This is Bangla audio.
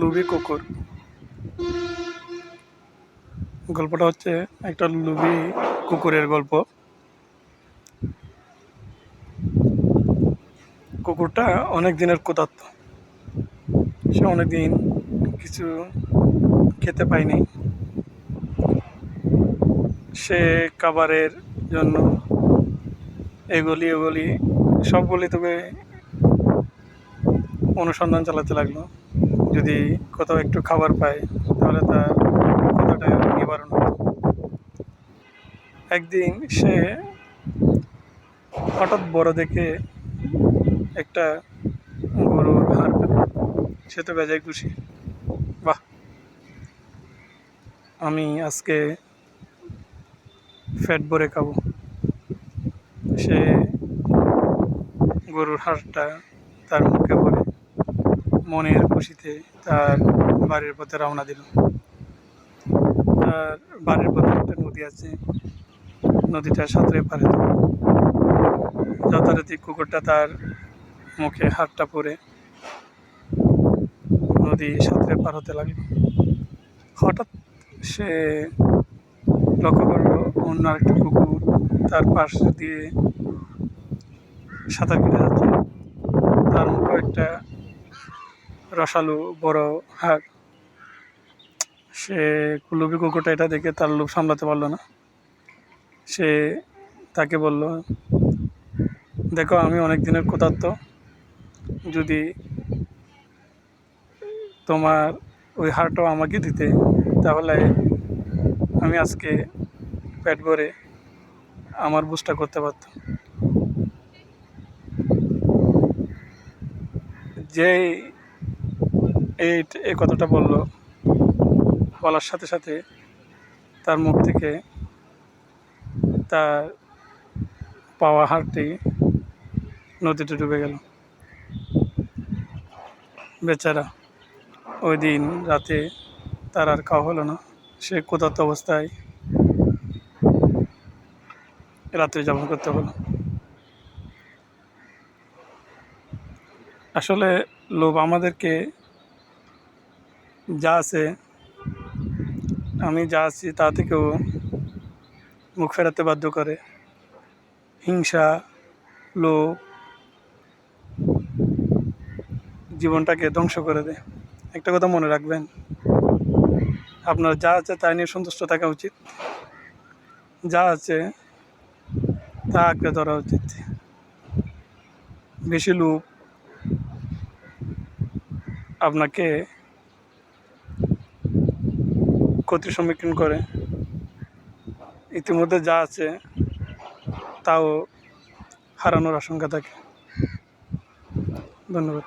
লুবি কুকুর। গল্পটা হচ্ছে একটা লুবি কুকুরের গল্প। কুকুরটা অনেক দিনের ক্ষুধার্ত। সে অনেক দিন কিছু খেতে পায়নি। সে খাবারের জন্য এগুলি ওগুলি সবগুলি তবে অনুসন্ধান চালাতে লাগল। যদি কোথাও একটু খাবার পায় তাহলে তার কথাটা নিবারণ হতো। একদিন সে হঠাৎ বড় দেখে একটা গরুর পেল। সে তো বেজায় খুশি। বাহ! আমি আজকে ফ্যাট ভরে খাব। সে গরুর হাড়টা তার মুখে মনের খুশিতে তার বাড়ির পথে রওনা দিল। তার বাড়ির পথে একটা নদী আছে, নদীটা সাঁতরে পারে যথারীতি কুকুরটা তার মুখে হাতটা পরে নদী সাঁতরে পার হতে লাগল। হঠাৎ সে লক্ষ্য করল অন্য আরেকটা কুকুর তার পাশ দিয়ে সাঁতার কেটে যাচ্ছে। তার মুখে একটা রসালো বড় হাড়। সে কুলুবি কুকুরটা এটা দেখে তার লোভ সামলাতে পারল না। সে তাকে বলল, দেখো, আমি অনেক দিনের ক্ষুধার্ত যদি তোমার ওই হাড়টাও আমাকে দিতে, তাহলে আমি আজকে পেট ভরে আমার বুঝটা করতে পারতাম। যে এই এই কথাটা বলল। বলার সাথে সাথে তার মুখ থেকে তার পাওয়া হাড়টি নদীতে ডুবে গেল। বেচারা ওই দিন রাতে তার আর খাওয়া হলো না। সে ক্ষুধার্ত অবস্থায় রাত্রে যাপন করতে হলো। আসলে লোভ আমাদেরকে যা আছে, আমি যা আছি তা থেকেও মুখ ফেরাতে বাধ্য করে। হিংসা, লোভ জীবনটাকে ধ্বংস করে দেয়। একটা কথা মনে রাখবেন, আপনার যা আছে তাই নিয়ে সন্তুষ্ট থাকা উচিত। যা আছে তা আঁকড়ে ধরা উচিত। বেশি লোভ আপনাকে ক্ষতির সম্মুখীন করে। ইতিমধ্যে যা আছে তাও হারানোর আশঙ্কা থাকে। ধন্যবাদ।